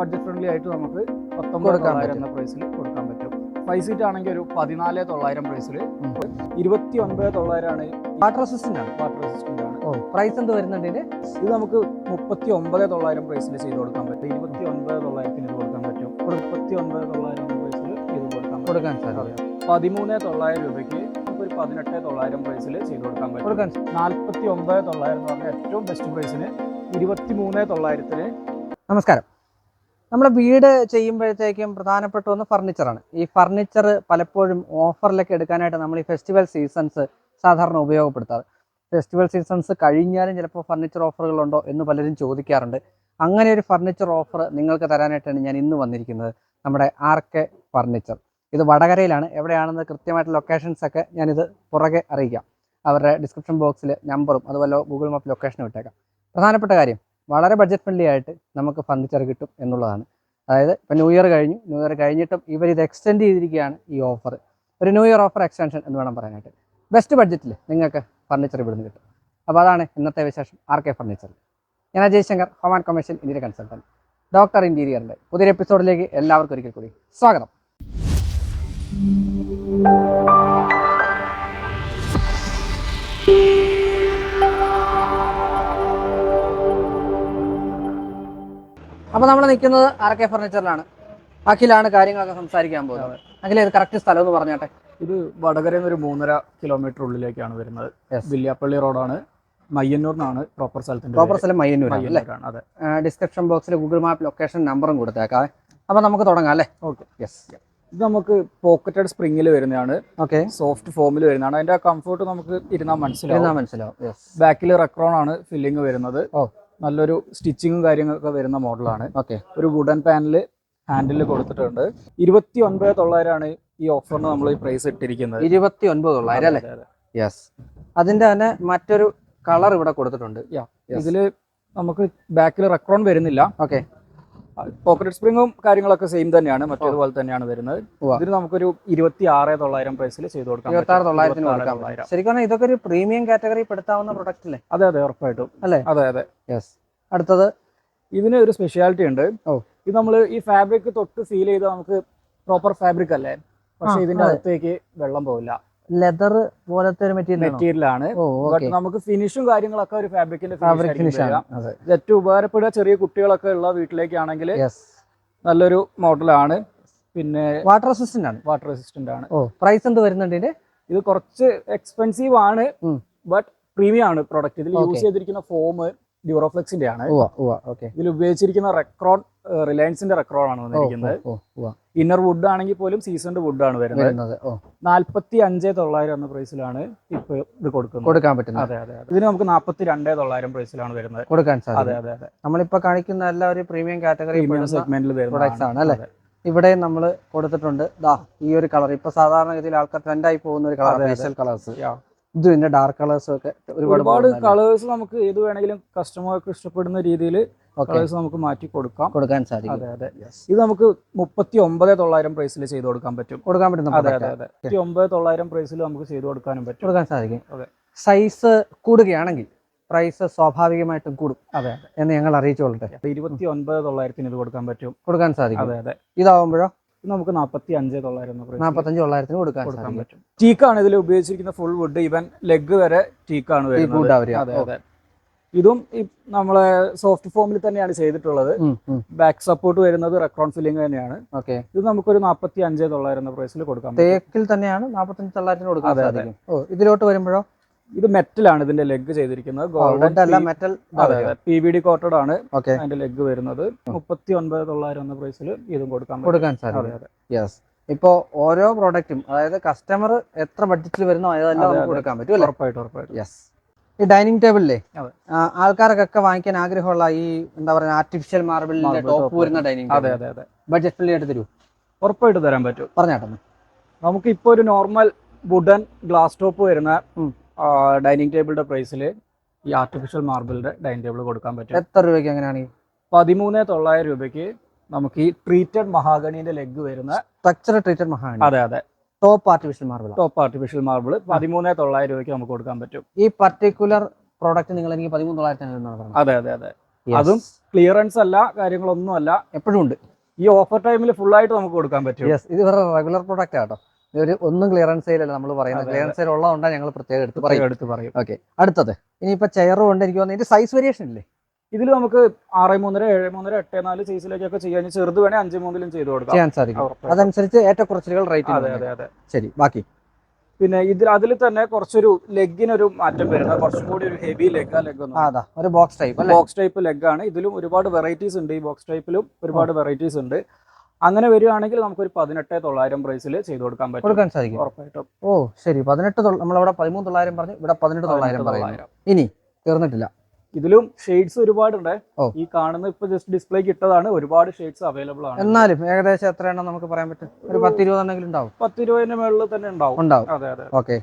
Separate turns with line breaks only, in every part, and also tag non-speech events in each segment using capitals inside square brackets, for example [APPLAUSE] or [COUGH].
Budget friendly ആയിട്ട് നമുക്ക് പത്തൊമ്പത്. എന്ന പ്രൈസിൽ കൊടുക്കാൻ പറ്റും. ഫൈവ് സീറ്റ് ആണെങ്കിൽ ഒരു പതിനാല് തൊള്ളായിരം പ്രൈസിൽ. ഇരുപത്തി ഒൻപത് തൊള്ളായിരമാണ്
വാട്ടർ അസിസ്റ്റന്റ് ആണ്.
വാട്ടർ അസിസ്റ്റന്റ് ആണ്.
ഓ പ്രൈസ് എന്ത് വരുന്നുണ്ട്
ഇത് നമുക്ക് മുപ്പത്തി ഒമ്പത് തൊള്ളായിരം പ്രൈസിൽ ചെയ്ത് കൊടുക്കാൻ പറ്റും. ഇരുപത്തി ഒൻപത് തൊള്ളായിരത്തിന് ഇത് കൊടുക്കാൻ പറ്റും. മുപ്പത്തി ഒൻപത് തൊള്ളായിരം പ്രൈസിൽ ഇത് കൊടുക്കാൻ
കൊടുക്കാൻ സാധിക്കും
പതിമൂന്ന് തൊള്ളായിരം രൂപയ്ക്ക് നമുക്ക് ഒരു പതിനെട്ട് തൊള്ളായിരം പ്രൈസിൽ ചെയ്ത് കൊടുക്കാൻ പറ്റും.
കൊടുക്കാൻ
നാൽപ്പത്തി ഒമ്പത് തൊള്ളായിരം എന്ന് പറഞ്ഞാൽ ഏറ്റവും ബെസ്റ്റ് പ്രൈസിന് ഇരുപത്തി മൂന്ന് തൊള്ളായിരത്തിന്
നമസ്കാരം. നമ്മുടെ വീട് ചെയ്യുമ്പോഴത്തേക്കും പ്രധാനപ്പെട്ട ഒന്ന് ഫർണിച്ചറാണ് ഈ ഫർണിച്ചർ പലപ്പോഴും ഓഫറിലൊക്കെ എടുക്കാനായിട്ട് നമ്മൾ ഈ ഫെസ്റ്റിവൽ സീസൺസ് സാധാരണ ഉപയോഗപ്പെടുത്താറ്. ഫെസ്റ്റിവൽ സീസൺസ് കഴിഞ്ഞാലും ചിലപ്പോൾ ഫർണിച്ചർ ഓഫറുകളുണ്ടോ എന്ന് പലരും ചോദിക്കാറുണ്ട്. അങ്ങനെ ഒരു ഫർണിച്ചർ ഓഫർ നിങ്ങൾക്ക് തരാനായിട്ടാണ് ഞാൻ ഇന്ന് വന്നിരിക്കുന്നത്. നമ്മുടെ ആർ കെ ഫർണിച്ചർ ഇത് വടകരയിലാണ്. എവിടെയാണെന്ന് കൃത്യമായിട്ട് ലൊക്കേഷൻസ് ഒക്കെ ഞാനിത് പുറകെ അറിയിക്കാം. അവരുടെ ഡിസ്ക്രിപ്ഷൻ ബോക്സിൽ നമ്പറും അതുപോലെ ഗൂഗിൾ മാപ്പ് ലൊക്കേഷനും ഇട്ടേക്കാം. പ്രധാനപ്പെട്ട കാര്യം വളരെ ബഡ്ജറ്റ് ഫ്രണ്ട്ലി ആയിട്ട് നമുക്ക് ഫർണിച്ചർ കിട്ടും എന്നുള്ളതാണ്. അതായത് ഇപ്പം ന്യൂ ഇയർ കഴിഞ്ഞു ന്യൂ ഇയർ കഴിഞ്ഞിട്ടും ഇവർ ഇത് എക്സ്റ്റെൻഡ് ചെയ്തിരിക്കുകയാണ് ഈ ഓഫർ ഒരു ന്യൂ ഇയർ ഓഫർ എക്സ്റ്റൻഷൻ എന്ന് വേണം പറയാനായിട്ട്. ബെസ്റ്റ് ബഡ്ജറ്റിൽ നിങ്ങൾക്ക് ഫർണിച്ചർ ഇവിടുന്ന് കിട്ടും. അപ്പോൾ അതാണ് ഇന്നത്തെ വിശേഷം ആർ കെ ഫർണിച്ചർ ഞാൻ Ajay Shankar home and commercial Indian consultant doctor ഇന്റീരിയറിന്റെ പുതിയൊരു എപ്പിസോഡിലേക്ക് എല്ലാവർക്കും ഒരിക്കൽ കൂടി സ്വാഗതം. അപ്പോൾ നമ്മൾ നിൽക്കുന്നത് ആർ കെ ഫർണിച്ചറിലാണ്. അഖിലാണ് കാര്യങ്ങളൊക്കെ സംസാരിക്കാൻ പോകുന്നത്. അഖില ഇത് കറക്റ്റ് സ്ഥലം എന്ന് പറഞ്ഞാട്ടെ?
ഇത് വടകരയിൽ നിന്ന് ഒരു മൂന്നര കിലോമീറ്റർ ഉള്ളിലേക്കാണ് വരുന്നത്. വില്യാപ്പള്ളി റോഡാണ്. മയ്യന്നൂർന്നാണ് പ്രോപ്പർ സ്ഥലത്തിന്റെ
പ്രോപ്പർ സ്ഥലം മയ്യന്നൂർ അല്ലേ?
അതെ.
ഡിസ്ക്രിപ്ഷൻ ബോക്സിൽ ഗൂഗിൾ മാപ്പ് ലൊക്കേഷൻ നമ്പറും കൊടുത്തേക്കാം. അപ്പൊ നമുക്ക് തുടങ്ങാം അല്ലേ?
ഓക്കെ
യെസ്
ഇത് നമുക്ക് പോക്കറ്റഡ് സ്പ്രിംഗിൽ വരുന്നതാണ്.
ഓക്കെ
സോഫ്റ്റ് ഫോമിൽ വരുന്നതാണ്. അതിന്റെ കംഫർട്ട് നമുക്ക് ഇരുന്നാൽ മനസ്സിലാവും.
മനസ്സിലാവും.
ബാക്കിൽ റെക്രോൺ ആണ് ഫില്ലിംഗ് വരുന്നത്.
ഓ.
നല്ലൊരു സ്റ്റിച്ചിങ്ങും കാര്യങ്ങളൊക്കെ വരുന്ന മോഡലാണ്.
ഓക്കെ
ഒരു വുഡൻ പാനൽ ഹാൻഡിൽ കൊടുത്തിട്ടുണ്ട്. ഇരുപത്തി ഒൻപത് തൊള്ളായിരമാണ് ഈ ഓഫറിന് നമ്മൾ ഈ പ്രൈസ് ഇട്ടിരിക്കുന്നത്.
ഇരുപത്തി ഒൻപത് തൊള്ളായിരം അല്ലേ. യെസ് അതിന്റെ തന്നെ മറ്റൊരു കളർ ഇവിടെ കൊടുത്തിട്ടുണ്ട്.
ഇതിൽ നമുക്ക് ബാക്കിൽ റെക്രോൺ വരുന്നില്ല.
ഓക്കെ
പോക്കറ്റ് സ്പ്രിങ്ങും കാര്യങ്ങളൊക്കെ സെയിം തന്നെയാണ്. മറ്റേതുപോലെ തന്നെയാണ് വരുന്നത്. ഇതിന് നമുക്കൊരു ഇരുപത്തി ആറ് തൊള്ളായിരം പ്രൈസിൽ ചെയ്ത് കൊടുക്കാം
ഇരുപത്തി ആറ് തൊള്ളായിരത്തിന് കൊടുക്കാം ശരിക്കും പറഞ്ഞാൽ ഇതൊക്കെ ഒരു പ്രീമിയം കാറ്റഗറി പെടുത്താവുന്ന പ്രൊഡക്റ്റ് അല്ലേ
അതെ അതെ ഉറപ്പായിട്ടും.
അല്ലേ?
അതെ അതെ.
യെസ് അടുത്തത്?
ഇതിന് ഒരു സ്പെഷ്യാലിറ്റി ഉണ്ട്.
ഓ.
ഇത് നമ്മൾ ഈ ഫാബ്രിക് തൊട്ട് സീൽ ചെയ്ത് നമുക്ക് പ്രോപ്പർ ഫാബ്രിക് അല്ലേ? പക്ഷെ ഇതിന്റെ. അകത്തേക്ക് വെള്ളം പോവില്ല.
ലെതർ പോലത്തെ ഒരു മെറ്റീരിയൽ
ആണ്? നമുക്ക് ഫിനിഷും കാര്യങ്ങളൊക്കെ ഒരു ഫാബ്രിക്കിന്റെ
ഫാബ്രിക് ഫിനിഷ്
ഏറ്റവും ഉപകാരപ്പെടുക ചെറിയ കുട്ടികളൊക്കെ ഉള്ള വീട്ടിലേക്കാണെങ്കിൽ നല്ലൊരു മോഡലാണ്. പിന്നെ
വാട്ടർ റെസിസ്റ്റന്റ് ആണ്.
വാട്ടർ റെസിസ്റ്റന്റ് ആണ്.
ഓ പ്രൈസ് എന്ത് വരുന്നുണ്ട്
ഇത് കുറച്ച് എക്സ്പെൻസീവ് ആണ് ബട്ട് പ്രീമിയം ആണ് പ്രോഡക്റ്റ് ഇതിൽ യൂസ് ചെയ്തിരിക്കുന്ന ഫോം ഡ്യൂറോഫ്ലെക്സിന്റെ ആണ് ഇതിൽ ഉപയോഗിച്ചിരിക്കുന്ന റെക്രോൺ റിലയൻസിന്റെ റെക്രോൺ ആണ് വന്നിരിക്കുന്നത്. ഇന്നർ വുഡ് ആണെങ്കിൽ പോലും സീസൺഡ് വുഡ് ആണ് വരുന്നത്. നാല്പത്തി അഞ്ച് തൊള്ളായിരം എന്ന പ്രൈസിലാണ് ഇപ്പൊ ഇത് കൊടുക്കുന്നത്.
കൊടുക്കാൻ പറ്റുന്നത്.
അതെ അതെ ഇതിന് നമുക്ക് നാൽപ്പത്തി രണ്ടേ തൊള്ളായിരം പ്രൈസിലാണ് വരുന്നത്.
കൊടുക്കാൻ
അതെ
സാധിക്കും.
അതെ അതെ.
നമ്മളിപ്പോ കാണിക്കുന്ന എല്ലാ ഒരു പ്രീമിയം കാറ്റഗറി
സെഗ്മെന്റിൽ
ആണ് അല്ലേ? ഇവിടെ നമ്മൾ കൊടുത്തിട്ടുണ്ട്. ദാ ഈ ഒരു കളർ. ഇപ്പൊ സാധാരണഗതിയിൽ ആൾക്കാർ ട്രെൻഡായി പോകുന്ന ഒരു കളർ. കളേഴ്സ്. ഇത് ഇതിന്റെ ഡാർക്ക് കളേഴ്സും ഒക്കെ ഒരുപാട്
കളേഴ്സ് നമുക്ക് ഏത് വേണമെങ്കിലും കസ്റ്റമർക്ക് ഇഷ്ടപ്പെടുന്ന രീതിയിൽ കളേഴ്സ് നമുക്ക് മാറ്റി കൊടുക്കാം.
കൊടുക്കാൻ സാധിക്കും.
അതെ അതെ. ഇത് നമുക്ക് മുപ്പത്തി ഒമ്പത് തൊള്ളായിരം പ്രൈസിൽ ചെയ്ത് കൊടുക്കാൻ പറ്റും.
കൊടുക്കാൻ പറ്റും
അതെ അതെ. അതെ. മുപ്പത്തി ഒമ്പത് തൊള്ളായിരം പ്രൈസിൽ നമുക്ക് ചെയ്ത് കൊടുക്കാനും പറ്റും.
കൊടുക്കാൻ സാധിക്കും.
അതെ.
സൈസ് കൂടുകയാണെങ്കിൽ പ്രൈസ് സ്വാഭാവികമായിട്ടും കൂടും
അതെ
എന്ന് ഞങ്ങൾ
അറിയിച്ചോളട്ടെ ഇരുപത്തി ഒൻപത് തൊള്ളായിരത്തിന് ഇത് കൊടുക്കാൻ പറ്റും.
കൊടുക്കാൻ സാധിക്കും.
അതെ അതെ.
ഇതാവുമ്പോഴോ?
ഇത് നമുക്ക് നാൽപ്പത്തി അഞ്ച് തൊള്ളായിരം
നാൽപ്പത്തഞ്ച് തൊള്ളായിരത്തിന് കൊടുക്കാൻ
കൊടുക്കാൻ പറ്റും. ടീക്കാണ് ഇതിൽ ഉപയോഗിച്ചിരിക്കുന്ന ഫുൾ വുഡ് ഈവൻ ലെഗ് വരെ ടീക്കാണ് വരുന്നത്. അതെ അതെ. ഇതും നമ്മളെ സോഫ്റ്റ് ഫോമിൽ തന്നെയാണ് ചെയ്തിട്ടുള്ളത്. ബാക്ക് സപ്പോർട്ട് വരുന്നത് റെക്രോൺ ഫില്ലിംഗ് തന്നെയാണ്.
ഓക്കെ.
ഇത് നമുക്കൊരു നാൽപ്പത്തി അഞ്ച് തൊള്ളായിരം പ്രൈസിൽ കൊടുക്കാം
തേക്കിൽ തന്നെയാണ് തൊള്ളായിരത്തിന്
അതെ, അതെ.
സാധിക്കും. ഓ ഇതിലോട്ട് വരുമ്പോഴോ?
ഇത് മെറ്റലാണ് ഇതിന്റെ ലെഗ് ചെയ്തിരിക്കുന്നത്. Golden
metal
P B D coated ആണ് അതിന്റെ ലെഗ് വരുന്നത്. മുപ്പത്തി ഒൻപത് തൊള്ളായിരം എന്ന പ്രൈസിൽ ഇതും കൊടുക്കാൻ
കൊടുക്കാൻ സാധിക്കും ഇപ്പോൾ ഓരോ പ്രോഡക്റ്റും അതായത് കസ്റ്റമർ എത്ര ബഡ്ജറ്റിൽ വരുന്നോ അതെല്ലാം നമുക്ക് കൊടുക്കാൻ പറ്റും
ഉറപ്പായിട്ട് ഉറപ്പായിട്ട്.
യെസ് ഈ ഡൈനിങ് ടേബിളിലെ. ആൾക്കാർക്കൊക്കെ വാങ്ങിക്കാൻ ആഗ്രഹമുള്ള ഈ എന്താ പറയുക ആർട്ടിഫിഷ്യൽ മാർബിളിന്റെ ടോപ്പ് വരുന്ന ഡൈനിങ്
അതെ അതെ അതെ.
ബഡ്ജറ്റ് ഫ്രീ ആയിട്ട് തരൂ
ഉറപ്പായിട്ട് തരാൻ പറ്റും.
പറഞ്ഞാട്ടെ
നമുക്ക് ഇപ്പോ ഒരു നോർമൽ വുഡൻ ഗ്ലാസ് ടോപ്പ് വരുന്ന. ഡൈനിങ് ടേബിളിന്റെ പ്രൈസിൽ ഈ ആർട്ടിഫിഷ്യൽ മാർബിളിന്റെ ഡൈനിങ് ടേബിൾ കൊടുക്കാൻ പറ്റും.
എത്ര രൂപയ്ക്ക് എങ്ങനെയാണ്
പതിമൂന്ന് തൊള്ളായിരം രൂപയ്ക്ക് നമുക്ക് ഈ ട്രീറ്റഡ് മഹാഗണിന്റെ ലെഗ് വരുന്ന
സ്ട്രക്ചർ ട്രീറ്റഡ് മഹാഗണി
അതെ അതെ.
Top artificial marble
top artificial marble പതിമൂന്ന് തൊള്ളായിരം രൂപയ്ക്ക് നമുക്ക് കൊടുക്കാൻ പറ്റും.
ഈ പർട്ടിക്കുലർ പ്രോഡക്റ്റ് നിങ്ങൾ എനിക്ക് പതിമൂന്ന് തൊള്ളായിരത്തി
അതെ അതെ അതെ. അതും ക്ലിയറൻസ് അല്ല കാര്യങ്ങളൊന്നും അല്ല
എപ്പോഴും ഉണ്ട്.
ഈ ഓഫർ ടൈമിൽ ഫുൾ ആയിട്ട് നമുക്ക് കൊടുക്കാൻ പറ്റും.
ഇത് വേറെ റെഗുലർ പ്രോഡക്റ്റ് ആട്ടോ ഇതൊരു ഒന്നും ക്ലിയറൻസ് സെയിലല്ല നമ്മൾ പറയുന്നത്. ക്ലിയറൻസ് സെയിൽ ഉള്ളതുകൊണ്ടാണ് ഞങ്ങൾ പ്രത്യേകം എടുത്ത് പറയും
എടുത്ത് പറയും.
ഓക്കെ അടുത്തത്. ഇനിയിപ്പോ ചെയറും ഉണ്ട് എനിക്ക് തോന്നുന്നു ഇതിന്റെ സൈസ് വേരിയേഷൻ ഇല്ലേ?
ഇതിൽ നമുക്ക് ആറ് മൂന്നര ഏഴ് മൂന്നര എട്ട് നാല് സൈസിലേക്കൊക്കെ ചെയ്യാൻ ചെറുത് വേണേ അഞ്ച് മൂന്നിലും ചെയ്ത് കൊടുക്കാം.
ചെയ്യാൻ സാധിക്കും. അതനുസരിച്ച് ഏറ്റക്കുറച്ചിലുകൾ റേറ്റ്
അതെ അതെ അതെ.
ശരി ബാക്കി.
പിന്നെ ഇതിൽ അതിൽ തന്നെ കുറച്ചൊരു ലെഗിനൊരു മാറ്റം വരുന്നത് കുറച്ചും കൂടി ഒരു ഹെവി ലെഗ് ആ ലെഗ്
ഒരു box type
box type leg ആണ്. ഇതിലും ഒരുപാട് വെറൈറ്റീസ് ഉണ്ട്. ഈ ബോക്സ് ടൈപ്പിലും ഒരുപാട് വെറൈറ്റീസ് ഉണ്ട്. അങ്ങനെ വരികയാണെങ്കിൽ നമുക്കൊരു പതിനെട്ട് തൊള്ളായിരം പ്രൈസിൽ ചെയ്തു കൊടുക്കാൻ പറ്റും.
കൊടുക്കാൻ സാധിക്കും.
ഉറപ്പായിട്ടും.
ഓ ശരി. പതിനെട്ട് നമ്മളവിടെ പതിമൂന്ന് തൊള്ളായിരം പറഞ്ഞു ഇവിടെ പതിനെട്ട് തൊള്ളായിരം പറയുന്നു. ഇനി തീർന്നിട്ടില്ല.
ഇതിലും ഷെയ്ഡ്സ് ഒരുപാടുണ്ട്. ഈ കാണുന്ന ഇപ്പൊ ജസ്റ്റ് ഡിസ്പ്ലേക്ക് ഇട്ടതാണ്. ഒരുപാട് ഷെയ്ഡ്സ് അവൈലബിൾ ആണ്.
എന്നാലും ഏകദേശം എത്ര എണ്ണം നമുക്ക് പറയാൻ പറ്റും? ഒരു പത്ത് ഇരുപതെണ്ണെങ്കിലും ഉണ്ടാവും.
പത്ത് ഇരുപതിന് മുകളിൽ തന്നെ ഉണ്ടാവും.
ഉണ്ടാവും.
അതെ അതെ.
ഓക്കെ.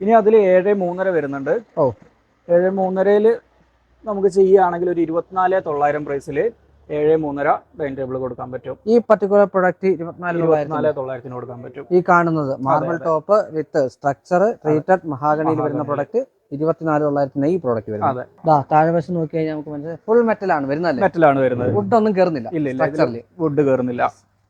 ഇനി അതിൽ ഏഴ് മൂന്നര വരുന്നുണ്ട്.
ഓ.
ഏഴ് മൂന്നരയിൽ നമുക്ക് ചെയ്യുകയാണെങ്കിൽ ഒരു ഇരുപത്തിനാല് തൊള്ളായിരം പ്രൈസിൽ ഏഴ് മൂന്നര ഡൈനിങ് ടേബിൾ കൊടുക്കാൻ പറ്റും.
ഈ പർട്ടിക്കുലർ പ്രൊഡക്റ്റ് ഇരുപത്തിനാല്
തൊള്ളായിരത്തിന് കൊടുക്കാൻ പറ്റും.
ഈ കാണുന്നത് marble top with structure treated മഹാഗണിയിൽ വരുന്ന. പ്രൊഡക്റ്റ് ഇരുപത്തിനാല് തൊള്ളായിരത്തിന് ഈ പ്രോഡക്റ്റ് വരുന്നത്.
അതെ.
താഴെ വശം നോക്കി കഴിഞ്ഞാൽ നമുക്ക് മനസ്സിലായി. ഫുൾ മെറ്റൽ ആണ് വരുന്നല്ലേ
മെറ്റലാണ് വരുന്നത്.
വുഡ് ഒന്നും കയറുന്നില്ല
വുഡ് കയറുന്നില്ല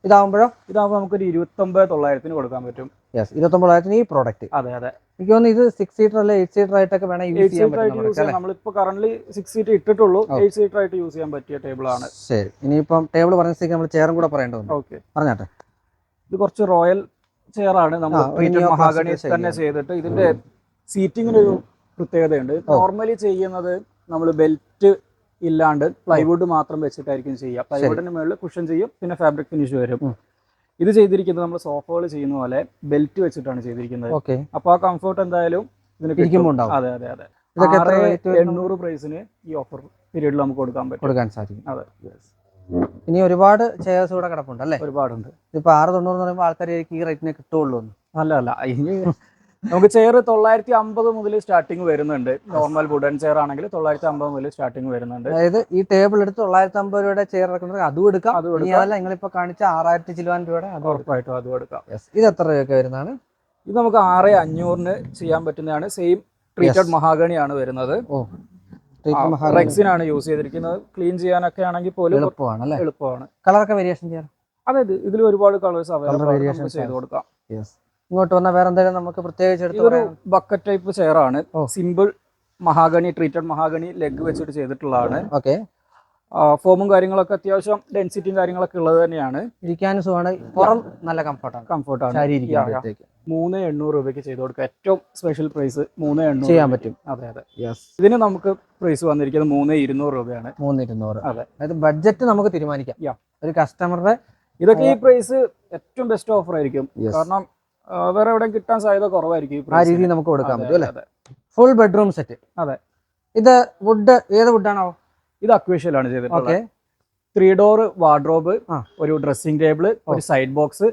ഇതാവുമ്പോഴോ?
ഇതാകുമ്പോൾ നമുക്കൊരു ഇരുപത്തൊമ്പത് തൊള്ളായിരത്തിന് കൊടുക്കാൻ പറ്റും.
യെസ് ഇരുപത്തൊമ്പതിനായിരത്തിന് ഈ പ്രോഡക്റ്റ്
അതെ അതെ.
എനിക്ക് തോന്നുന്നു ഇത് സിക്സ് സീറ്റർ അല്ലെ എയ്റ്റ് സീറ്റർ ആയിട്ടൊക്കെ വേണം യൂസ് ചെയ്യാൻ പറ്റും
ചെയ്യാം. നമ്മളിപ്പോ കറന്റ് സിക്സ് സീറ്റ് ഇട്ടിട്ടുള്ളൂ. എയ്റ്റ് സീറ്റർ ആയിട്ട് യൂസ് ചെയ്യാൻ പറ്റിയ ടേബിൾ ആണ്.
ശരി. ഇനിയിപ്പം ടേബിൾ പറഞ്ഞ സ്ഥിതി നമ്മൾ ചെയറും കൂടെ പറയേണ്ടതുണ്ട്
ഓക്കെ
പറഞ്ഞാട്ടെ.
ഇത് കുറച്ച് റോയൽ ചെയർ ആണ്. നമ്മൾ മഹാഗണി തന്നെ ചെയ്തിട്ട് ഇതിന്റെ സീറ്റിങ്ങിനൊരു പ്രത്യേകതയുണ്ട്. നോർമലി ചെയ്യുന്നത് നമ്മൾ ബെൽറ്റ് ഇല്ലാണ്ട് പ്ലൈവുഡ് മാത്രം വെച്ചിട്ടായിരിക്കും ചെയ്യുക. പ്ലൈവുഡിന് മുകളിൽ കുഷൻ ചെയ്യും പിന്നെ ഫാബ്രിക് ഫിനിഷ് വരും. ഇത് ചെയ്തിരിക്കുന്നത് നമ്മൾ സോഫകൾ ചെയ്യുന്ന പോലെ ബെൽറ്റ് വെച്ചിട്ടാണ് ചെയ്തിരിക്കുന്നത്.
ഓക്കെ.
അപ്പൊ ആ കംഫർട്ട് എന്തായാലും ഇതിന് അതെ അതെ അതെ. എണ്ണൂറ് പ്രൈസിന് ഈ ഓഫർ പീരീഡിൽ നമുക്ക് കൊടുക്കാൻ പറ്റും.
കൊടുക്കാൻ സാധിക്കും.
അതെ.
ഇനി ഒരുപാട് ചെയർസ് കൂടെ കിടപ്പുണ്ട് അല്ലേ?
ഒരുപാടുണ്ട്.
ഇപ്പൊ ആറ് തൊണ്ണൂറ് എന്ന് പറയുമ്പോൾ ആൾക്കാർ ഈ റേറ്റിനെ കിട്ടുള്ളൂ
അല്ല അല്ല. ഇനി [LAUGHS] നമുക്ക് ചെയർ തൊള്ളായിരത്തി അമ്പത് മുതൽ സ്റ്റാർട്ടിങ് വരുന്നുണ്ട്. നോർമൽ വുഡൻ ചെയർ ആണെങ്കിൽ തൊള്ളായിരത്തി അമ്പത് മുതൽ സ്റ്റാർട്ടിങ് വരുന്നുണ്ട്.
അതായത് ഈ ടേബിൾ എടുത്ത് തൊള്ളായിരത്തി അമ്പത് രൂപയുടെ ചെയർ ഇറക്കുന്നത് അതും എടുക്കാം.
അതും എടുക്കാം.
നിങ്ങളിപ്പോ കാണിച്ച ആറായിരത്തി ചിലവാൻ രൂപയുടെ അത്
ഉറപ്പായിട്ടും അതും എടുക്കാം.
ഇത് എത്ര രൂപയൊക്കെ വരുന്നതാണ്?
ഇത് നമുക്ക് ആറ് അഞ്ഞൂറിന് ചെയ്യാൻ പറ്റുന്നതാണ്. സെയിം ട്രീറ്റഡ്
മഹാഗണി
മഹാഗണിയാണ് വരുന്നത്. റെക്സിനാണ് യൂസ് ചെയ്തിരിക്കുന്നത്. ക്ലീൻ ചെയ്യാനൊക്കെ ആണെങ്കിൽ പോലും
എളുപ്പമാണ്
എളുപ്പമാണ്.
കളറൊക്കെ വേരിയേഷൻ ചെയ്യാം
അതായത് ഇതിൽ ഒരുപാട് കളേഴ്സ് അവൈലബിൾ ചെയ്ത്
കൊടുക്കാം.
കൊടുക്കാം
ഇങ്ങോട്ട് വന്നാൽ വേറെ എന്തെങ്കിലും നമുക്ക് പ്രത്യേകിച്ച് എടുത്ത്
ബക്കറ്റ് ടൈപ്പ് ചെയർ ആണ്. Simple mahogany treated mahogany leg വെച്ചിട്ട് ചെയ്തിട്ടുള്ളതാണ്.
ഓക്കെ.
ഫോമും കാര്യങ്ങളൊക്കെ അത്യാവശ്യം ഡെൻസിറ്റിയും കാര്യങ്ങളൊക്കെ ഉള്ളത് തന്നെയാണ്.
ഇരിക്കാനും സുഖമാണ്. പുറം നല്ല കംഫർട്ടാണ്
കംഫർട്ടാണ്. മൂന്ന് എണ്ണൂറ് രൂപയ്ക്ക് ചെയ്ത് കൊടുക്കുക ഏറ്റവും സ്പെഷ്യൽ പ്രൈസ് മൂന്ന് എണ്ണൂറ്
ചെയ്യാൻ പറ്റും.
അതെ അതെ. ഇതിന് നമുക്ക് പ്രൈസ് വന്നിരിക്കുന്നത് മൂന്ന് ഇരുന്നൂറ് രൂപയാണ്.
മൂന്ന് ഇരുന്നൂറ്.
അതെ.
അതായത് ബഡ്ജറ്റ് നമുക്ക് തീരുമാനിക്കാം. ഒരു കസ്റ്റമറുടെ
ഇതൊക്കെ ഈ പ്രൈസ് ഏറ്റവും ബെസ്റ്റ് ഓഫർ ആയിരിക്കും. കാരണം വേറെ എവിടെയും കിട്ടാൻ സാധ്യത കുറവായിരിക്കും
ആ രീതിയിൽ നമുക്ക് കൊടുക്കാൻ പറ്റും അല്ലേ. ഫുൾ ബെഡ്റൂം സെറ്റ്
അതെ.
ഇത് വുഡ് ഏത് വുഡാണോ
ഇത് അക്വേഷ്യലാണ് ചെയ്തിട്ടുള്ളത്.
Okay
three door wardrobe. ഒരു ഡ്രസ്സിംഗ് ടേബിൾ ഒരു സൈഡ് ബോക്സ്.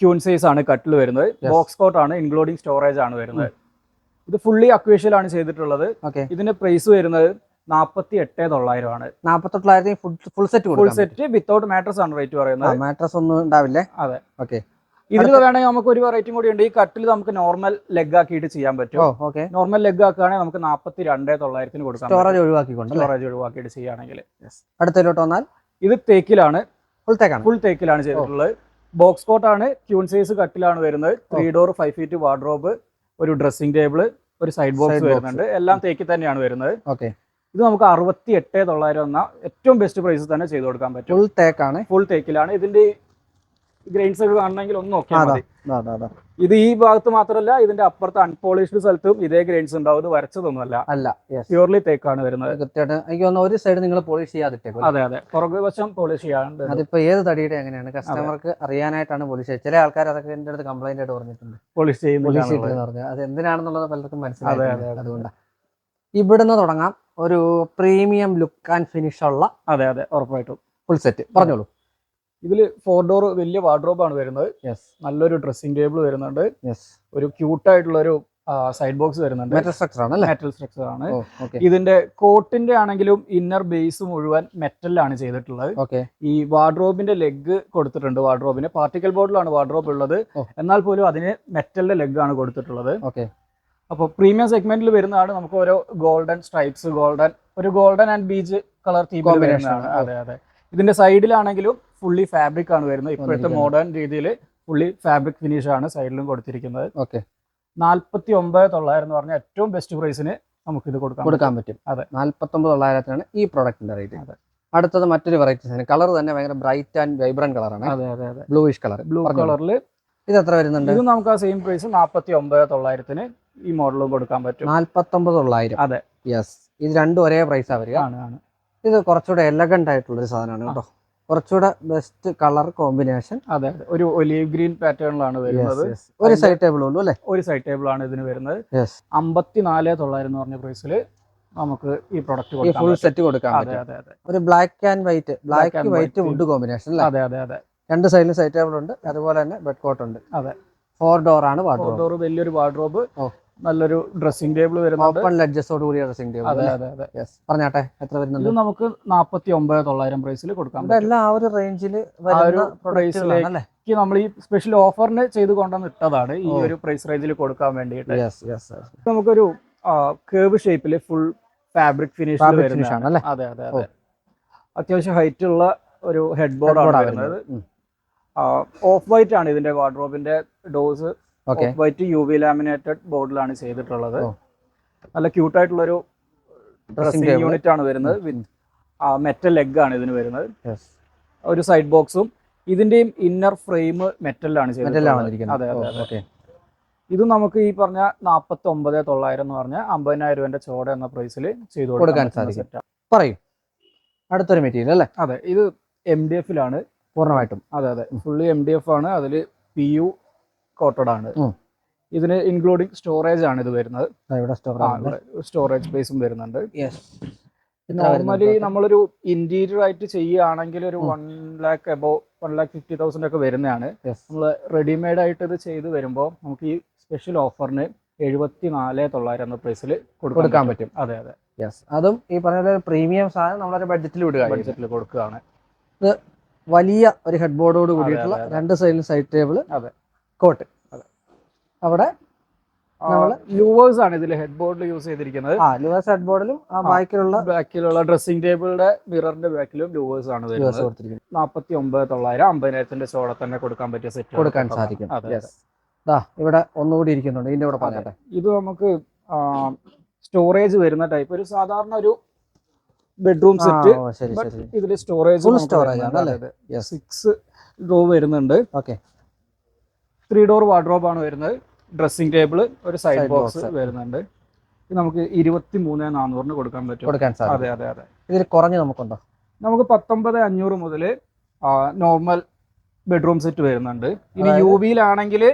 ക്യൂൺ സൈസ് ആണ് കട്ടിൽ വരുന്നത്. ബോക്സ് കോട്ട് ആണ് ഇൻക്ലൂഡിംഗ് സ്റ്റോറേജ് ആണ് വരുന്നത്. ഇത് ഫുള്ളി അക്വേഷ്യലാണ് ചെയ്തിട്ടുള്ളത്. ഇതിന്റെ പ്രൈസ് വരുന്നത് നാൽപ്പത്തി എട്ട് തൊള്ളായിരം ആണ്.
നാപ്പത്തൊള്ളായിരത്തി full full set
full set without mattress ആണ് റേറ്റ് പറയുന്നത്.
മാട്രസ് ഒന്നും ഉണ്ടാവില്ലേ?
അതെ.
ഓക്കെ
ഇതിൽ വേണമെങ്കിൽ നമുക്ക് ഒരു വെറൈറ്റി കൂടി ഉണ്ട്. ഈ കട്ടിൽ നമുക്ക് നോർമൽ ലെഗ് ആക്കിയിട്ട് ചെയ്യാൻ പറ്റും.
ഓക്കെ
നോർമൽ ലെഗ് ആക്കുകയാണെങ്കിൽ നമുക്ക് നാൽപ്പത്തി രണ്ടേ തൊള്ളായിരത്തിന് കൊടുക്കാം
സ്റ്റോറേജ് ഒഴിവാക്കിക്കൊണ്ട്
സ്റ്റോറേജ് ഒഴിവാക്കിയിട്ട് ചെയ്യുകയാണെങ്കിൽ.
അടുത്തതിലോട്ട് വന്നാൽ?
ഇത് തേക്കിലാണ്.
ഫുൾ തേക്കാണ്.
ഫുൾ തേക്കിലാണ് ചെയ്തിട്ടുള്ളത്. ബോക്സ് കോട്ട് ആണ്. ക്യൂൺ സൈസ് കട്ടിലാണ് വരുന്നത്. Three door five feet wardrobe ഒരു ഡ്രസ്സിംഗ് ടേബിൾ ഒരു സൈഡ് ബോക്സ് വരുന്നുണ്ട്. എല്ലാം തേക്കിൽ തന്നെയാണ് വരുന്നത്.
ഓക്കെ
ഇത് നമുക്ക് അറുപത്തി എട്ട് തൊള്ളായിരം എന്ന ഏറ്റവും ബെസ്റ്റ് പ്രൈസ് തന്നെ ചെയ്ത് കൊടുക്കാൻ പറ്റും.
ഫുൾ തേക്കാണ്.
ഫുൾ തേക്കിലാണ്. ഇതിന്റെ ഗ്രെയിൻസ് ഒക്കെ കാണണമെങ്കിൽ ഒന്ന് നോക്കിയാൽ മതി. ഇത് ഈ ഭാഗത്ത് മാത്രമല്ല ഇതിന്റെ അപ്പുറത്ത് അൺപോളിഷ്ഡ് സ്ഥലത്തും ഇതേ ഗ്രെയിൻസ് ഉണ്ടാവും. ഇത് വരച്ചതൊന്നുമല്ല.
അല്ല
പ്യൂർലി ആണ് വരുന്നത്.
കൃത്യമായിട്ട് എനിക്ക് തോന്നുന്നു ഒരു സൈഡ് നിങ്ങൾ പോളിഷ് ചെയ്യാതിട്ടേക്കും
അതെ അതെ. പുറകു വശം പോളിഷ് ചെയ്യാണ്ട്
അതിപ്പോ ഏത് തടിയുടെ എങ്ങനെയാണ്? കസ്റ്റമർക്ക് അറിയാനായിട്ടാണ് പോളിഷ് ചെയ്യുന്നത്. ചില ആൾക്കാർ അതൊക്കെ എന്റെ അടുത്ത് കംപ്ലൈന്റ് ആയിട്ട് പറഞ്ഞിട്ടുണ്ട്.
പോളിഷ്
പറഞ്ഞാൽ അത് എന്തിനാണെന്നുള്ളത് പലർക്കും മനസ്സിലായി
അതെ, അതെ.
അതുകൊണ്ടാണ് ഇവിടുന്ന് തുടങ്ങാം. ഒരു പ്രീമിയം ലുക്ക് ആൻഡ് ഫിനിഷ് ഉള്ള
അതെ അതെ. ഉറപ്പായിട്ടും.
ഫുൾ സെറ്റ് പറഞ്ഞോളൂ.
ഇതിൽ ഫോർ ഡോർ വലിയ വാർഡ്രോബ് ആണ് വരുന്നത്.
യെസ്
നല്ലൊരു ഡ്രസ്സിംഗ് ടേബിൾ വരുന്നുണ്ട്.
യെസ്
ഒരു ക്യൂട്ട് ആയിട്ടുള്ള ഒരു സൈഡ് ബോക്സ് വരുന്നുണ്ട്.
മെറ്റൽ സ്ട്രക്ചർ ആണ്
മെറ്റൽ സ്ട്രക്ചർ ആണ്. ഇതിന്റെ കോട്ടിന്റെ ആണെങ്കിലും ഇന്നർ ബേസ് മുഴുവൻ മെറ്റലിലാണ് ചെയ്തിട്ടുള്ളത്.
ഓക്കെ
ഈ വാർഡ്രോബിന്റെ ലെഗ് കൊടുത്തിട്ടുണ്ട് വാർഡ്രോബിന് പാർട്ടിക്കൽ ബോർഡിലാണ് വാർഡ്രോബ് ഉള്ളത്. എന്നാൽ പോലും അതിന് മെറ്റലിന്റെ ലെഗ് ആണ് കൊടുത്തിട്ടുള്ളത്.
ഓക്കെ
അപ്പോൾ പ്രീമിയം സെഗ്മെന്റിൽ വരുന്നതാണ് നമുക്ക് ഓരോ ഗോൾഡൻ സ്ട്രൈപ്സ് ഗോൾഡൻ ഒരു golden and beige colour theme combination
ആണ്.
അതെ അതെ. ഇതിന്റെ സൈഡിലാണെങ്കിലും ഫുള്ളി ഫാബ്രിക് ആണ് വരുന്നത്. ഇപ്പോഴത്തെ മോഡേൺ രീതിയിൽ ഫുള്ളി ഫാബ്രിക് ഫിനിഷ് ആണ് സൈഡിലും കൊടുത്തിരിക്കുന്നത്.
ഓക്കെ.
നാല്പത്തി ഒമ്പത് തൊള്ളായിരം എന്ന് പറഞ്ഞാൽ ഏറ്റവും ബെസ്റ്റ് പ്രൈസിന് നമുക്ക് ഇത് കൊടുക്കാം
കൊടുക്കാൻ പറ്റും.
അതെ.
നാല്പത്തൊമ്പത് തൊള്ളായിരത്തിനാണ് ഈ പ്രോഡക്റ്റിന്റെ റേറ്റ്
അതെ.
അടുത്തത് മറ്റൊരു വെറൈറ്റി കളർ തന്നെ ഭയങ്കര ബ്രൈറ്റ് ആൻഡ് വൈബ്രന്റ് കളറാണ്
അതെ അതെ അതെ.
ബ്ലൂയിഷ് കളർ
ബ്ലൂ കളറിൽ
ഇത് എത്ര വരുന്നുണ്ട്?
ഇത് നമുക്ക് ആ സെയിം പ്രൈസ് നാൽപ്പത്തി ഒമ്പത് തൊള്ളായിരത്തിന് ഈ മോഡലും കൊടുക്കാൻ പറ്റും.
നാല്പത്തൊമ്പത് തൊള്ളായിരം.
അതെ.
യെസ് ഇത് രണ്ടും ഒരേ പ്രൈസാണ് വരിക. ഇത് കുറച്ചുകൂടെ എലഗന്റ് ആയിട്ടുള്ള ഒരു സാധനമാണ് കേട്ടോ. കുറച്ചുകൂടെ ബെസ്റ്റ് കളർ കോമ്പിനേഷൻ
അതെ ഒരു ഒലീവ് ഗ്രീൻ പാറ്റേണിലാണ് വരുന്നത്.
ഒരു സൈഡ് ടേബിൾ ഉള്ളൂ അല്ലേ?
ഒരു സൈഡ് ടേബിൾ ആണ് ഇതിന് വരുന്നത്.
അമ്പത്തിനാല്
അമ്പത്തി നാല് തൊള്ളായിരം എന്ന് പറഞ്ഞ പ്രൈസിൽ നമുക്ക് ഈ പ്രൊഡക്റ്റ്
ഫുൾ സെറ്റ് കൊടുക്കാം
അതെ അതെ അതെ.
ഒരു black and white black
and
white wood combination അല്ലേ?
അതെ അതെ അതെ.
രണ്ട് സൈഡിലും സൈഡ് ടേബിൾ ഉണ്ട്. അതുപോലെ തന്നെ ബെഡ് കോട്ട് ഉണ്ട്.
അതെ.
ഫോർ ഡോർ ആണ് വാർഡ്രോബ്
ഡോർ വലിയൊരു വാർഡ്രോബ്
ഓ.
നല്ലൊരു ഡ്രസ്സിംഗ് ടേബിൾ വരുന്നുണ്ട്.
ഓപ്പൺ ലെഡ്ജസോട് കൂടിയ ഡ്രസ്സിംഗ് ടേബിൾ
അതെ അതെ അതെ.
യെസ് പറഞ്ഞാട്ടെ എത്ര
ഇത്
വരുന്നുണ്ട്
നമുക്ക് നാൽപ്പത്തി ഒമ്പത് തൊള്ളായിരം പ്രൈസിൽ കൊടുക്കാം
എല്ലാ ആ ഒരു റേഞ്ചിൽ
നമ്മൾ ഈ സ്പെഷ്യൽ ഓഫറിന് ചെയ്ത് കൊണ്ടുവന്ന് ഇട്ടതാണ് ഈ. ഒരു പ്രൈസ് റേഞ്ചിൽ കൊടുക്കാൻ വേണ്ടിയിട്ട്.
യെസ് യെസ്
നമുക്കൊരു കേവ് ഷേപ്പിൽ ഫുൾ ഫാബ്രിക് ഫിനിഷ്
ആണ്
അതെ അതെ അതെ. അത്യാവശ്യം ഹൈറ്റ് ഉള്ള ഒരു ഹെഡ് ബോർഡ് ആണ് വരുന്നത്. ഓഫ് വൈറ്റ് ആണ് ഇതിന്റെ വാർഡ്രോബിന്റെ doors off white U V laminated ബോർഡിലാണ് ചെയ്തിട്ടുള്ളത്. നല്ല ക്യൂട്ട് ആയിട്ടുള്ള ഒരു
ഡ്രസ്സിംഗ്
യൂണിറ്റ് ആണ് വരുന്നത്. വിത്ത് മെറ്റൽ ലെഗ് ആണ് ഇതിന് വരുന്നത്. ഒരു സൈഡ് ബോക്സും ഇതിന്റെയും ഇന്നർ ഫ്രെയിം മെറ്റലിലാണ്
മറ്റെല്ലാം
ചെയ്തിട്ടുള്ളത്
വന്നിരിക്കുന്നത്.
അതെ അതെ അതെ.
ഓക്കെ.
ഇത് നമുക്ക് ഈ പറഞ്ഞ നാൽപ്പത്തി ഒമ്പത് തൊള്ളായിരം എന്ന് പറഞ്ഞ അമ്പതിനായിരം രൂപന്റെ ചോട എന്ന പ്രൈസിൽ ചെയ്തു
കൊടുക്കാൻ സാധിക്കും. പറയും. അടുത്തൊരു മെറ്റീരിയൽ അല്ലേ?
അതെ ഇത് എം ഡി എഫിലാണ്
പൂർണമായിട്ടും.
അതെ അതെ. ഫുള്ളി എം ഡി എഫ് ആണ്. അതിൽ പി യു കോട്ടഡ് ആണ്. ഇതിന് ഇൻക്ലൂഡിങ് സ്റ്റോറേജ് ആണ് ഇത് വരുന്നത്. സ്റ്റോറേജ് സ്പേസും വരുന്നുണ്ട്. നോർമലി നമ്മളൊരു ഇന്റീരിയർ ആയിട്ട് ചെയ്യുകയാണെങ്കിൽ ഒരു. One lakh above one lakh fifty thousand ഒക്കെ വരുന്നതാണ്. നമ്മൾ റെഡിമെയ്ഡ് ആയിട്ട് ഇത് ചെയ്ത് വരുമ്പോൾ നമുക്ക് ഈ സ്പെഷ്യൽ ഓഫറിന് എഴുപത്തി നാല് തൊള്ളായിരം എന്ന പ്രൈസിൽ
കൊടുക്കാൻ പറ്റും.
അതെ അതെ.
യെസ് അതും ഈ പറഞ്ഞ പ്രീമിയം സാധനം നമ്മളൊരു ബഡ്ജറ്റിൽ വിടുക.
ബഡ്ജറ്റിൽ കൊടുക്കുകയാണ്.
വലിയ ഒരു ഹെഡ് ബോർഡോട് കൂടിയിട്ടുള്ള. രണ്ട് സൈഡിൽ സൈഡ് ടേബിൾ
അതെ.
കോട്ട്. അവിടെ നമ്മൾ
ലൂവേഴ്സ് ആണ് ഇതിൽ ഹെഡ് ബോർഡിൽ യൂസ് ചെയ്തിരിക്കുന്നത്.
ആ ലുവേഴ്സ് ഹെഡ് ബോർഡിലും ആ. ബാക്കിലുള്ള
ബാക്കിലുള്ള ഡ്രസ്സിംഗ് ടേബിളിന്റെ മിററിന്റെ ബാക്കിലും ലൂവേഴ്സ് ആണ്
കൊടുത്തിരിക്കുന്നത്.
നാൽപ്പത്തി ഒമ്പത് തൊള്ളായിരം അമ്പതിനായിരത്തിന്റെ ചോടെ തന്നെ കൊടുക്കാൻ പറ്റിയ സെറ്റ്
കൊടുക്കാൻ സാധിക്കും. ഇവിടെ ഒന്നുകൂടി ഇരിക്കുന്നുണ്ട്. ഇതിന്റെ കൂടെ പറഞ്ഞാട്ടെ
ഇത് നമുക്ക് സ്റ്റോറേജ് വരുന്ന ടൈപ്പ് ഒരു സാധാരണ ഒരു ബെഡ്റൂം സെറ്റ് ഇതിൽ സ്റ്റോറേജ്
സ്റ്റോറേജ് ആണ്
സിക്സ് റൂം വരുന്നുണ്ട്.
ഓക്കെ
ത്രീ ഡോർ വാർഡ്രോബ് ആണ് വരുന്നത്. ഡ്രസ്സിംഗ് ടേബിൾ ഒരു സൈഡ് ബോക്സ് വരുന്നുണ്ട്. നമുക്ക് ഇരുപത്തി മൂന്ന് നാനൂറിന് കൊടുക്കാൻ പറ്റും.
കൊടുക്കാൻ
അതെ അതെ അതെ.
ഇതിൽ കുറഞ്ഞ് നമുക്കുണ്ടോ?
നമുക്ക് പത്തൊമ്പത് അഞ്ഞൂറ് മുതൽ നോർമൽ ബെഡ്റൂം സെറ്റ് വരുന്നുണ്ട്. ഇനി? യു വിയിലാണെങ്കിൽ.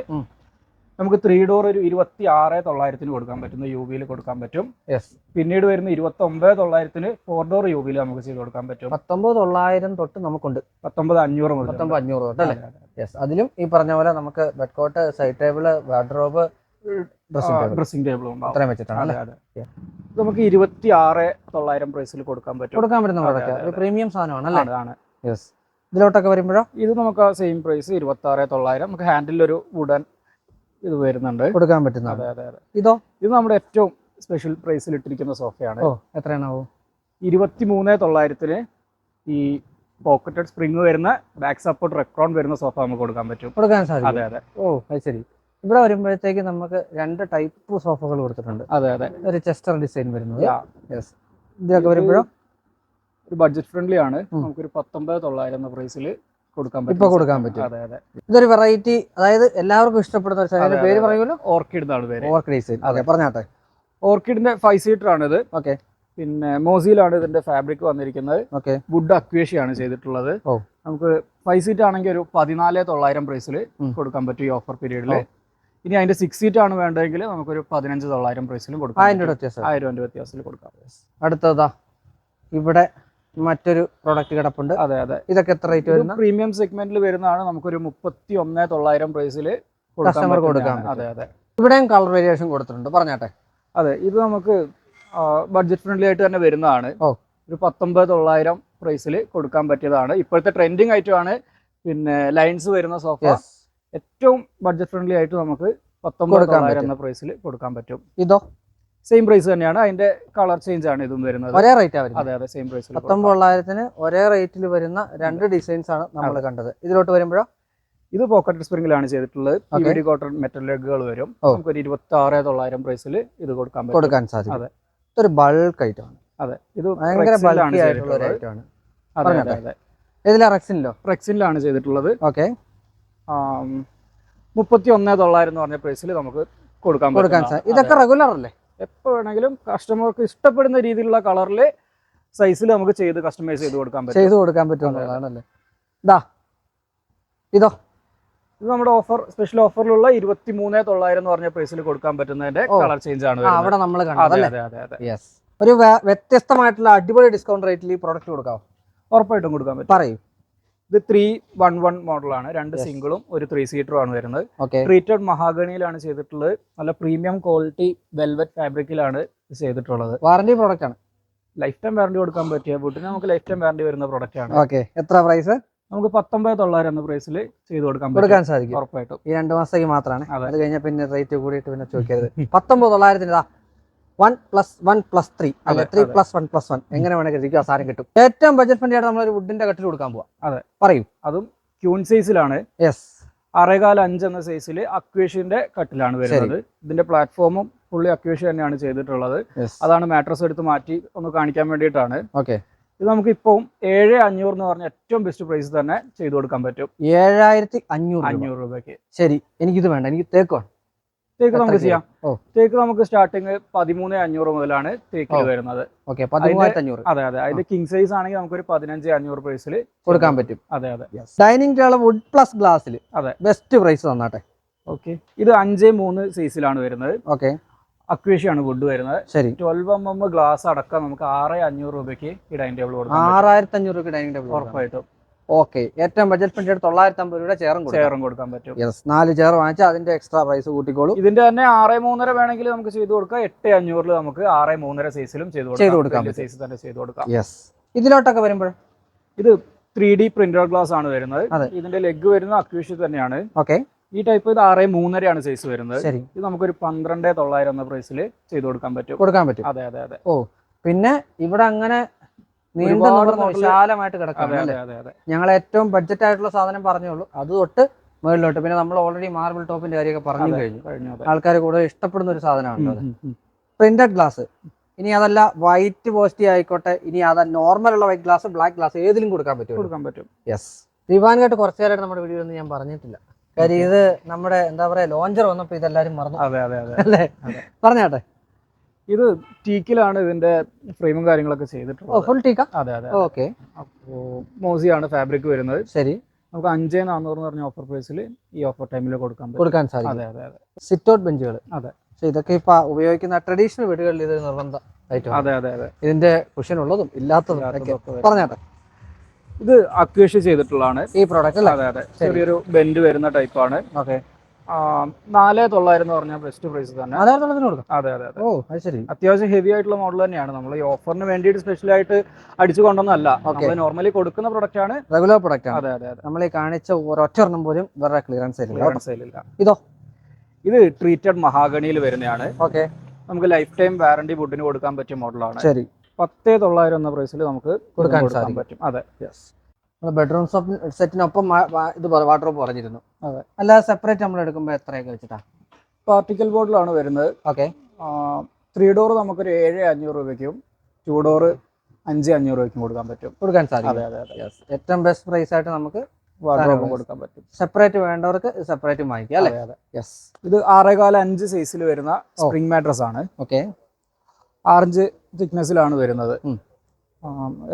നമുക്ക് ത്രീ ഡോർ ഒരു ഇരുപത്തി ആറ് തൊള്ളായിരത്തിന് കൊടുക്കാൻ പറ്റുന്ന യു വിയിൽ കൊടുക്കാൻ പറ്റും.
യെസ്
പിന്നീട് വരുന്ന ഇരുപത്തി ഒമ്പത് തൊള്ളായിരത്തിന് ഫോർ ഡോർ യു വിയിൽ നമുക്ക് ചെയ്ത് കൊടുക്കാൻ പറ്റും.
പത്തൊമ്പത് തൊള്ളായിരം തൊട്ട് നമുക്കുണ്ട്.
പത്തൊമ്പത് അഞ്ഞൂറ് മുതൽ.
പത്തൊമ്പത് അഞ്ഞൂറ് തൊട്ട് അല്ലേ? യെസ് അതിലും ഈ പറഞ്ഞ പോലെ നമുക്ക് bed cot side table wardrobe dressing table അത്രയും വെച്ചിട്ടാണ്
നമുക്ക് ഇരുപത്തി ആറ് തൊള്ളായിരം പ്രൈസിൽ കൊടുക്കാൻ പറ്റും.
കൊടുക്കാൻ പറ്റുന്ന പ്രീമിയം സാധനമാണ് അല്ലേ?
ആണ്
യെസ് ഇതിലോട്ടൊക്കെ വരുമ്പോഴോ?
ഇത് നമുക്ക് സെയിം പ്രൈസ് ഇരുപത്തി ആറ് തൊള്ളായിരം. നമുക്ക് ഹാൻഡിൽ ഒരു വുഡൻ ഇത് വരുന്നുണ്ട്.
കൊടുക്കാൻ പറ്റുന്ന
അതെ അതെ അതെ.
ഇതോ?
ഇത് നമ്മുടെ ഏറ്റവും സ്പെഷ്യൽ പ്രൈസിൽ ഇട്ടിരിക്കുന്ന സോഫയാണ്.
ഓ എത്രയാണാവോ
ഇരുപത്തി മൂന്ന് തൊള്ളായിരത്തിന് ഈ പോക്കറ്റഡ് സ്പ്രിങ് വരുന്ന ബാക്ക് സപ്പോർട്ട് റെക്രോൺ വരുന്ന സോഫ നമുക്ക് കൊടുക്കാൻ പറ്റും.
കൊടുക്കാൻ സാധിക്കും.
അതെ അതെ.
ഓ അത് ശരി. ഇവിടെ വരുമ്പോഴത്തേക്ക് നമുക്ക് രണ്ട് ടൈപ്പ് സോഫകൾ കൊടുത്തിട്ടുണ്ട്.
അതെ അതെ.
ഒരു ചെസ്റ്റർ ഡിസൈൻ വരുന്നത്. യെസ് ഇതൊക്കെ വരുമ്പോഴോ?
ഒരു ബഡ്ജറ്റ് ഫ്രണ്ട്ലി ആണ്. നമുക്കൊരു പത്തൊമ്പത് തൊള്ളായിരം എന്ന പ്രൈസിൽ കൊടുക്കാൻ
ഇപ്പൊ
പറ്റും
കൊടുക്കാൻ പറ്റും.
അതെ അതെ.
ഇതൊരു വെറൈറ്റി അതായത് എല്ലാവർക്കും ഇഷ്ടപ്പെടുന്ന ഒരു സാധനം. പേര് പറയുമല്ലോ?
ഓർക്കിഡ് എന്നാണ് പേര്.
ഓർക്കിഡ്.
അതെ
പറഞ്ഞാട്ടെ.
ഓർക്കിഡിന്റെ ഫൈവ് സീറ്റർ ആണ് ഇത്.
ഓക്കെ.
പിന്നെ മോസിയിലാണ് ഇതിന്റെ ഫാബ്രിക് വന്നിരിക്കുന്നത്.
ഓക്കെ.
വുഡ് അക്വേഷിയാണ് ചെയ്തിട്ടുള്ളത്. നമുക്ക് ഫൈവ് സീറ്റ് ആണെങ്കിൽ ഒരു പതിനാല് തൊള്ളായിരം പ്രൈസിൽ കൊടുക്കാൻ പറ്റും ഈ ഓഫർ പീരീഡിൽ ഇനി അതിന്റെ സിക്സ് സീറ്റ് ആണ് വേണ്ടതെങ്കിൽ നമുക്കൊരു പതിനഞ്ച് തൊള്ളായിരം പ്രൈസിലും കൊടുക്കാം
ആയിരം രൂപ വ്യത്യാസം.
ആയിരം രൂപ വ്യത്യാസത്തിൽ കൊടുക്കാം.
അടുത്തതാ. ഇവിടെ മറ്റൊരു പ്രോഡക്റ്റ് കിടപ്പുണ്ട്.
അതെ അതെ.
ഇതൊക്കെ എത്ര റേറ്റ് വരുന്ന?
പ്രീമിയം സെഗ്മെന്റിൽ വരുന്നതാണ്. നമുക്കൊരു മുപ്പത്തി ഒന്ന് തൊള്ളായിരം പ്രൈസിൽ
കസ്റ്റമർ കൊടുക്കാം
അതെ അതെ.
ഇവിടെയും കളർ വേരിയേഷൻ കൊടുത്തിട്ടുണ്ട്. പറഞ്ഞാട്ടെ.
അതെ ഇത് നമുക്ക് ബഡ്ജറ്റ് ഫ്രണ്ട്ലി ആയിട്ട് തന്നെ വരുന്നതാണ്.
ഓ.
ഒരു പത്തൊമ്പത് തൊള്ളായിരം പ്രൈസിൽ കൊടുക്കാൻ പറ്റിയതാണ്. ഇപ്പോഴത്തെ ട്രെൻഡിങ് ആയിട്ടുമാണ് പിന്നെ ലൈൻസ് വരുന്ന സോഫ ഏറ്റവും ബഡ്ജറ്റ് ഫ്രണ്ട്ലി ആയിട്ട് നമുക്ക് പത്തൊമ്പത് തൊള്ളായിരം എന്ന പ്രൈസിൽ കൊടുക്കാൻ പറ്റും.
ഇതോ?
സെയിം പ്രൈസ് തന്നെയാണ്. അതിന്റെ കളർ ചേഞ്ച് ആണ് ഇതും വരുന്നത്.
ഒരേ റേറ്റ്
അതെ അതെ സെയിം
പ്രൈസ് പത്തൊമ്പതിന് ഒരേ റേറ്റിൽ വരുന്ന രണ്ട് ഡിസൈൻസ് ആണ് നമ്മൾ കണ്ടത്. ഇതിലോട്ട് വരുമ്പോഴോ?
ഇത് പോക്കറ്റ് സ്പ്രിംഗിലാണ് ചെയ്തിട്ടുള്ളത്. കോട്ടൺ മെറ്റൽ ലെഗുകൾ വരും.
നമുക്ക്
ഒരു ഇരുപത്തി ആറ് തൊള്ളായിരം പ്രൈസിൽ ഇത് കൊടുക്കാൻ
കൊടുക്കാൻ സാധിക്കും.
അതെ.
ഇതൊരു ബൾക്ക് ഐറ്റമാണ്
അതെ. ഇത്
ഭയങ്കര
Rexil-ലാണ്
ബൾക്കി ആയിട്ടുള്ള ഒരു. ഐറ്റമാണ്
അതെ അതെ
പറഞ്ഞോട്ടെ.
അതെ
ഇതിലെ റെക്സിനിലോ
റെക്സിലാണ് ചെയ്തിട്ടുള്ളത്.
ഓക്കെ
മുപ്പത്തി ഒന്ന് തൊള്ളായിരം എന്ന് പറഞ്ഞ പ്രൈസിൽ നമുക്ക് കൊടുക്കാൻ
കൊടുക്കാൻ സാധിക്കും ഇതൊക്കെ റെഗുലർ അല്ലേ?
എപ്പോൾ വേണമെങ്കിലും കസ്റ്റമർക്ക് ഇഷ്ടപ്പെടുന്ന രീതിയിലുള്ള കളറിൽ സൈസിൽ നമുക്ക് ചെയ്ത് കസ്റ്റമൈസ് ചെയ്ത് കൊടുക്കാൻ പറ്റും.
ചെയ്ത് കൊടുക്കാൻ പറ്റുന്നതാണല്ലേ ഇതാ ഇതോ.
ഇത് നമ്മുടെ ഓഫർ സ്പെഷ്യൽ ഓഫറിലുള്ള ഇരുപത്തി മൂന്ന് തൊള്ളായിരം എന്ന് പറഞ്ഞ പ്രൈസിൽ കൊടുക്കാൻ പറ്റുന്നതിന്റെ കളർ ചേഞ്ച് ആണ്
അവിടെ നമ്മൾ ഒരു വ്യത്യസ്തമായിട്ടുള്ള അടിപൊളി ഡിസ്കൗണ്ട് റേറ്റിൽ ഈ പ്രോഡക്റ്റ് കൊടുക്കാം
ഉറപ്പായിട്ടും കൊടുക്കാൻ പറ്റും.
പറയൂ.
ഇത് ത്രീ വൺ വൺ മോഡലാണ് രണ്ട് സിംഗിളും ഒരു ത്രീ സീറ്ററും ആണ് വരുന്നത്. ട്രീറ്റഡ് മഹാഗണിയിലാണ് ചെയ്തിട്ടുള്ളത്. നല്ല പ്രീമിയം ക്വാളിറ്റി വെൽവെറ്റ് ഫാബ്രിക്കിലാണ് ചെയ്തിട്ടുള്ളത്.
വാറന്റി പ്രോഡക്റ്റ് ആണ്.
ലൈഫ് ടൈം വാറന്റി കൊടുക്കാൻ പറ്റിയ ബുട്ടിന് നമുക്ക് ലൈഫ് ടൈം വാറന്റി വരുന്ന പ്രോഡക്റ്റ് ആണ്.
ഓക്കെ എത്ര പ്രൈസ്
നമുക്ക് പത്തൊമ്പത് തൊള്ളായിരം എന്ന പ്രൈസിൽ ചെയ്ത് കൊടുക്കാൻ
കൊടുക്കാൻ സാധിക്കും.
ഉറപ്പായിട്ടും.
ഈ രണ്ട് മാസത്തേക്ക് മാത്രമാണ്
അതെ.
കഴിഞ്ഞാൽ പിന്നെ റേറ്റ് കൂടിയിട്ട് പിന്നെ ചോദിക്കരുത്. പത്തൊമ്പത് തൊള്ളായിരത്തിന് one plus one plus three അല്ലെ? Three plus one plus one എങ്ങനെ വേണമെങ്കിൽ ഇരിക്കും ആ സാധനം കിട്ടും. ഏറ്റവും ബജറ്റ് ഫ്രണ്ട്ലി ആയിട്ട് നമ്മളൊരു വുഡിന്റെ കട്ടിൽ കൊടുക്കാൻ പോവാം.
അതെ.
പറയും.
അതും ക്യൂൺ സൈസിലാണ്
യെസ്
ആറേകാൽ അഞ്ച് എന്ന സൈസിൽ അക്വേഷ്യന്റെ കട്ടിലാണ് വരുന്നത്. ഇതിന്റെ പ്ലാറ്റ്ഫോമും ഫുള്ളി അക്വേഷ്യ തന്നെയാണ് ചെയ്തിട്ടുള്ളത്. അതാണ് മാട്രസ് എടുത്ത് മാറ്റി ഒന്ന് കാണിക്കാൻ വേണ്ടിയിട്ടാണ്.
ഓക്കെ
ഇത് നമുക്ക് ഇപ്പം ഏഴ് അഞ്ഞൂറ് എന്ന് പറഞ്ഞ ഏറ്റവും ബെസ്റ്റ് പ്രൈസ് തന്നെ ചെയ്തു കൊടുക്കാൻ പറ്റും.
ഏഴായിരത്തി അഞ്ഞൂറ്.
അഞ്ഞൂറ് രൂപയ്ക്ക്.
ശരി. എനിക്കിത് വേണ്ട. എനിക്ക് തേക്ക് വേണം
തേക്ക് നമുക്ക് ചെയ്യാം. തേക്ക് നമുക്ക് സ്റ്റാർട്ടിങ് പതിമൂന്ന് അഞ്ഞൂറ് മുതലാണ് തേക്കിൽ വരുന്നത്. അതെ അതെ. അതിന്റെ കിങ് സൈസ് ആണെങ്കിൽ നമുക്ക് ഒരു പതിനഞ്ച് അഞ്ഞൂറ് പ്രൈസിൽ
കൊടുക്കാൻ പറ്റും.
അതെ അതെ.
ഡൈനിങ് ടേബിൾ വുഡ് പ്ലസ് ഗ്ലാസ്സിൽ
അതെ.
ബെസ്റ്റ് പ്രൈസ് തന്നാട്ടെ
ഓക്കെ ഇത് അഞ്ച് മൂന്ന് സൈസിലാണ് വരുന്നത്.
ഓക്കെ
അക്വേഷ്യാണ് വുഡ് വരുന്നത്.
ശരി.
ട്വൽവ് എം എം ഗ്ലാസ് അടക്കം നമുക്ക് ആറ് അഞ്ഞൂറ് രൂപയ്ക്ക് ഈ ഡൈനിങ് ടേബിൾ കൊടുക്കാം
ആറായിരത്തി അഞ്ഞൂറ് രൂപ ഡൈനിങ് ടേബിൾ
ഉറപ്പായിട്ടും.
ഓക്കെ. ഏറ്റവും ബഡ്ജറ്റ് ഫ്രണ്ട്ലി തൊള്ളായിരത്തി അമ്പത് ചെയറും കൊടുക്കാം.
ചെയറും കൊടുക്കാൻ പറ്റും.
യെസ് നാല് ചെയർ വാങ്ങിച്ചാൽ അതിന്റെ എക്സ്ട്രാ പ്രൈസ് കൂട്ടിക്കോളൂ.
ഇതിന്റെ തന്നെ ആറ് മൂന്നര വേണമെങ്കിൽ നമുക്ക് ചെയ്തു കൊടുക്കാം. എട്ട് അഞ്ഞൂറിൽ നമുക്ക് ആറ് മൂന്നര സൈസിലും ചെയ്തു
കൊടുക്കാം.
സൈസ് തന്നെ ചെയ്തു കൊടുക്കാം.
യെസ് ഇതിലോട്ടൊക്കെ വരുമ്പോൾ?
ഇത് ത്രീ ഡി പ്രിന്റർ ഗ്ലാസ് ആണ് വരുന്നത്. ഇതിന്റെ ലെഗ് വരുന്ന അക്വേഷ്യ തന്നെയാണ്.
ഓക്കെ
ഈ ടൈപ്പ് ഇത് ആറ് മൂന്നരയാണ് സൈസ് വരുന്നത്. ഇത് നമുക്കൊരു പന്ത്രണ്ട് തൊള്ളായിരം എന്ന പ്രൈസിൽ ചെയ്തു കൊടുക്കാൻ പറ്റും.
കൊടുക്കാൻ പറ്റും.
അതെ അതെ അതെ. ഓ.
പിന്നെ ഇവിടെ അങ്ങനെ നീണ്ടു വിശാലമായിട്ട്
കിടക്കാം
ഞങ്ങൾ ഏറ്റവും ബഡ്ജറ്റ് ആയിട്ടുള്ള സാധനം പറഞ്ഞോളൂ അത് തൊട്ട് മുകളിലോട്ട് പിന്നെ നമ്മൾ ഓൾറെഡി മാർബിൾ ടോപ്പിന്റെ കാര്യമൊക്കെ പറഞ്ഞു കഴിഞ്ഞു. ആൾക്കാർ കൂടുതൽ ഇഷ്ടപ്പെടുന്ന ഒരു സാധനമാണ്. പ്രിന്റഡ് ഗ്ലാസ് ഇനി അതല്ല വൈറ്റ് പോസ്റ്റി ആയിക്കോട്ടെ ഇനി അത നോർമൽ ഉള്ള വൈറ്റ് ഗ്ലാസ് ബ്ലാക്ക് ഗ്ലാസ് ഏതിലും കൊടുക്കാൻ പറ്റും
കൊടുക്കാൻ പറ്റും.
യെസ് ദിവാൻഘട്ട് കുറച്ചു നേരമായിട്ട് നമ്മുടെ വീഡിയോ ഒന്നും ഞാൻ പറഞ്ഞിട്ടില്ല. കാര്യം ഇത് നമ്മുടെ എന്താ പറയാ ലോഞ്ചർ വന്നപ്പോ ഇതെല്ലാരും മറന്നു.
അതെ അതെ അതെ.
അല്ലേ. പറഞ്ഞാട്ടെ?
ഇത് ടീക്കിലാണ് ഇതിന്റെ ഫ്രെയിമും കാര്യങ്ങളൊക്കെ ചെയ്തിട്ടുള്ളത്.
ഫുൾ ടീക്ക?
അതെ അതെ
ഓക്കെ.
അപ്പോ മോസിയാണ് ഫാബ്രിക് വരുന്നത്.
ശരി.
നമുക്ക് അഞ്ചേ നാന്നൂറ് എന്ന് പറഞ്ഞ ഓഫർ പ്രൈസിൽ ഈ ഓഫർ ടൈമിൽ കൊടുക്കാൻ
കൊടുക്കാൻ സാധിക്കും.
അതെ അതെ അതെ.
സിറ്റ് ഔട്ട് ബെഞ്ചുകൾ
അതെ.
പക്ഷെ ഇതൊക്കെ ഇപ്പൊ ഉപയോഗിക്കുന്ന ട്രഡീഷണൽ വീടുകളിൽ ഇത് നിർബന്ധ ഐറ്റം
അതെ അതെ അതെ.
ഇതിന്റെ കുഷൻ ഉള്ളതും ഇല്ലാത്തതും പറഞ്ഞാട്ടെ?
ഇത് അക്വേഷ്യ ചെയ്തിട്ടുള്ളതാണ്.
ഈ പ്രോഡക്റ്റ് അല്ലേ?
അതെ അതെ. ചെറിയൊരു ബെൻഡ് വരുന്ന ടൈപ്പാണ്
ഓക്കെ.
നാല് തൊള്ളായിരം എന്ന് പറഞ്ഞാൽ ബെസ്റ്റ് പ്രൈസ് തന്നെ.
കൊടുക്കാം?
അതെ അതെ അതെ.
ഓ അത് ശരി.
അത്യാവശ്യം ഹെവി ആയിട്ടുള്ള മോഡൽ തന്നെയാണ്. നമ്മൾ ഈ ഓഫറിന് വേണ്ടിയിട്ട് സ്പെഷ്യൽ ആയിട്ട് അടിച്ചു കൊണ്ടൊന്നല്ല നമ്മൾ നോർമലി കൊടുക്കുന്ന പ്രൊഡക്റ്റ് ആണ്.
റെഗുലർ പ്രൊഡക്റ്റ് ആണ്.
അതെ അതെ അതെ.
നമ്മൾ ഈ കാണിച്ച ഒരൊറ്റ ഒരെണ്ണം പോലും വേറെ ക്ലിയറൻസ് ഇല്ല. ഇതോ?
ഇത് ട്രീറ്റഡ് മഹാഗണിയിൽ വരുന്നതാണ്.
ഓക്കെ
നമുക്ക് ലൈഫ് ടൈം വാറണ്ടി വുഡിന് കൊടുക്കാൻ പറ്റിയ മോഡലാണ്
ശരി.
പത്തേ തൊള്ളായിരം എന്ന പ്രൈസിൽ നമുക്ക്
കൊടുക്കാൻ.
പറ്റും. അതെ.
യെസ് ബെഡ്റൂം സെറ്റിനൊപ്പം ഇത് വാട്ടർഡ്രോപ്പ് പറഞ്ഞിരുന്നു.
അതെ.
അല്ലാതെ സെപ്പറേറ്റ് നമ്മൾ എടുക്കുമ്പോൾ എത്രയൊക്കെ വെച്ചിട്ടാ?
പാർട്ടിക്കൽ ബോർഡിലാണ് വരുന്നത്.
ഓക്കെ.
ത്രീ ഡോർ നമുക്കൊരു ഏഴ് അഞ്ഞൂറ് രൂപയ്ക്കും ടു ഡോർ അഞ്ച് അഞ്ഞൂറ് രൂപയ്ക്കും കൊടുക്കാൻ പറ്റും.
കൊടുക്കാൻ സാധിക്കും.
അതെ അതെ
യെസ് ഏറ്റവും ബെസ്റ്റ് പ്രൈസ് ആയിട്ട് നമുക്ക്
കൊടുക്കാൻ പറ്റും.
സെപ്പറേറ്റ് വേണ്ടവർക്ക് സെപ്പറേറ്റ് വാങ്ങിക്കാം അല്ലേ?
അതെ അതെ.
യെസ്
ഇത് ആറേകാല അഞ്ച് സൈസിൽ വരുന്ന സ്പ്രിംഗ് മാട്രസ് ആണ്.
ഓക്കെ.
ആറഞ്ച് തിക്നെസ്സിലാണ് വരുന്നത്.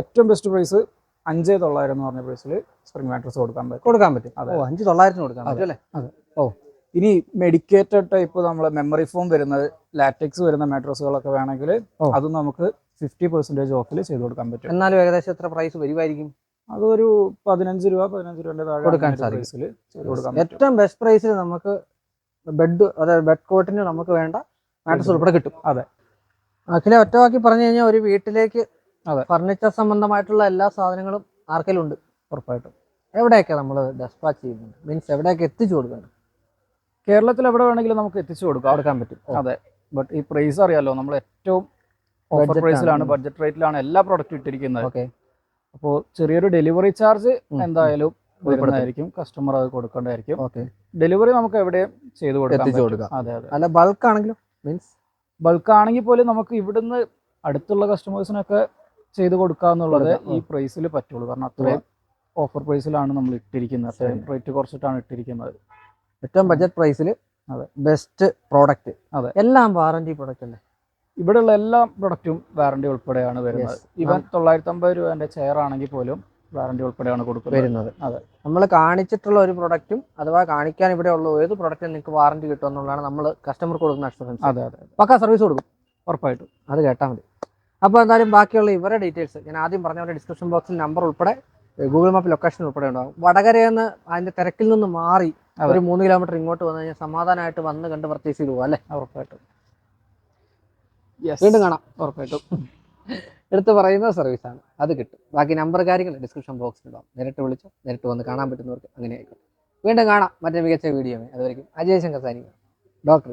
ഏറ്റവും ബെസ്റ്റ് പ്രൈസ് അഞ്ച് തൊള്ളായിരം എന്ന് പറഞ്ഞ പ്രൈസിൽ സ്പ്രിംഗ് മാട്രസ് കൊടുക്കാൻ പറ്റും
കൊടുക്കാൻ പറ്റും
അതെ.
അഞ്ച് തൊള്ളായിരത്തിന് കൊടുക്കാൻ പറ്റും അല്ലേ ഓ
ഇനി മെഡിക്കേറ്റഡ് ടൈപ്പ് നമ്മൾ മെമ്മറി ഫോം വരുന്നത് ലാറ്റക്സ് വരുന്ന മാട്രസുകളൊക്കെ വേണമെങ്കിൽ. അതും നമുക്ക് ഫിഫ്റ്റി പെർസെന്റേജ് ഓഫിൽ ചെയ്ത് കൊടുക്കാൻ പറ്റും
എന്നാലും ഏകദേശം എത്ര പ്രൈസ് വരുമായിരിക്കും
അതൊരു പതിനഞ്ച് രൂപ പതിനഞ്ച് രൂപയുടെ താഴെ
കൊടുക്കാൻ സാധിക്കും. ഏറ്റവും ബെസ്റ്റ് പ്രൈസിൽ നമുക്ക് ബെഡ് അതായത് ബെഡ് കോട്ടിന് നമുക്ക് വേണ്ട മാട്രസ് ഉൾപ്പെടെ കിട്ടും
അതെ.
അഖില ഒറ്റവാക്കി പറഞ്ഞു കഴിഞ്ഞാൽ ഒരു വീട്ടിലേക്ക്
അതെ.
ഫർണിച്ചർ സംബന്ധമായിട്ടുള്ള എല്ലാ സാധനങ്ങളും ആർക്കെങ്കിലും
ഉറപ്പായിട്ടും.
എവിടെയൊക്കെ നമ്മൾ ഡെസ്പാച്ച് ചെയ്യുന്നുണ്ട്? മീൻസ് എവിടെയൊക്കെ എത്തിച്ചു കൊടുക്കുന്നുണ്ട്
കേരളത്തിൽ എവിടെ വേണമെങ്കിലും നമുക്ക് എത്തിച്ചു കൊടുക്കാം.
കൊടുക്കാൻ പറ്റും.
അതെ. ബട്ട് ഈ പ്രൈസ് അറിയാലോ നമ്മൾ ഏറ്റവും ഓഫർ പ്രൈസിലാണ് ബഡ്ജറ്റ് റേറ്റിലാണ് എല്ലാ പ്രോഡക്റ്റും ഇട്ടിരിക്കുന്നത്.
ഓക്കെ.
അപ്പോൾ ചെറിയൊരു ഡെലിവറി ചാർജ് എന്തായാലും. വരുന്നതായിരിക്കും. കസ്റ്റമർ അത് കൊടുക്കേണ്ടതായിരിക്കും.
ഓക്കെ.
ഡെലിവറി നമുക്ക് എവിടെയും ചെയ്തു.
കൊടുക്കാം.
അതെ അതെ.
അല്ല ബൾക്ക് ആണെങ്കിലും മീൻസ്
ബൾക്ക് ആണെങ്കിൽ പോലും നമുക്ക് ഇവിടുന്ന് അടുത്തുള്ള കസ്റ്റമേഴ്സിനൊക്കെ ചെയ്ത് കൊടുക്കാന്നുള്ളത്
കൊടുക്കാം.
ഈ പ്രൈസിൽ പറ്റുള്ളൂ. കാരണം അത്രയും ഓഫർ പ്രൈസിലാണ് നമ്മൾ ഇട്ടിരിക്കുന്നത്. അത്രയും റേറ്റ് കുറച്ചിട്ടാണ് ഇട്ടിരിക്കുന്നത്.
ഏറ്റവും ബഡ്ജറ്റ് പ്രൈസിൽ
അതെ.
ബെസ്റ്റ് പ്രോഡക്റ്റ്
അതെ.
എല്ലാം വാറണ്ടി പ്രോഡക്റ്റ് അല്ലേ?
ഇവിടെയുള്ള എല്ലാ പ്രൊഡക്റ്റും വാറണ്ടി ഉൾപ്പെടെയാണ് വരുന്നത്. ഇവൻ തൊള്ളായിരത്തി അമ്പത് രൂപന്റെ ചെയർ ആണെങ്കിൽ പോലും വാറണ്ടി ഉൾപ്പെടെയാണ് കൊടുക്കുന്നത്.
വരുന്നത്.
അതെ.
നമ്മൾ കാണിച്ചിട്ടുള്ള ഒരു പ്രൊഡക്റ്റും അഥവാ കാണിക്കാൻ ഇവിടെ ഉള്ള ഏത് പ്രൊഡക്റ്റും നിങ്ങൾക്ക് വാറണ്ടി കിട്ടുമെന്നുള്ളതാണ് നമ്മൾ കസ്റ്റമർക്ക് കൊടുക്കുന്ന അക്ഷരം
അതെ അതെ
പക്കാ സർവീസ് കൊടുക്കും.
ഉറപ്പായിട്ടും.
അത് കേട്ടാൽ മതി. അപ്പോൾ എന്തായാലും ബാക്കിയുള്ള ഇവരുടെ ഡീറ്റെയിൽസ് ഞാൻ ആദ്യം പറഞ്ഞ പോലെ ഡിസ്ക്രിപ്ഷൻ ബോക്സിൽ നമ്പർ ഉൾപ്പെടെ ഗൂഗിൾ മാപ്പ് ലൊക്കേഷൻ ഉൾപ്പെടെ ഉണ്ടാകും വടകരയിൽ നിന്ന് അതിന്റെ തിരക്കിൽ നിന്ന് മാറി. ഒരു മൂന്ന് കിലോമീറ്റർ ഇങ്ങോട്ട് വന്നു കഴിഞ്ഞാൽ സമാധാനമായിട്ട് വന്ന് കണ്ട് പർച്ചേസ് ചെയ്ത് പോകാം അല്ലേ?
ഉറപ്പായിട്ടും.
വീണ്ടും കാണാം.
ഉറപ്പായിട്ടും.
എടുത്ത് പറയുന്ന സർവീസാണ് അത് കിട്ടും. ബാക്കി നമ്പർ കാര്യങ്ങൾ ഡിസ്ക്രിപ്ഷൻ ബോക്സിൽ ഉണ്ടാവും നേരിട്ട് വിളിച്ചോ നേരിട്ട് വന്ന് കാണാൻ പറ്റുന്നവർക്ക് അങ്ങനെ ആയിക്കോട്ടെ. വീണ്ടും കാണാം മറ്റേ മികച്ച വീഡിയോ അതുവരെയും അജയ് ശങ്കർ സാരി ഡോക്ടർ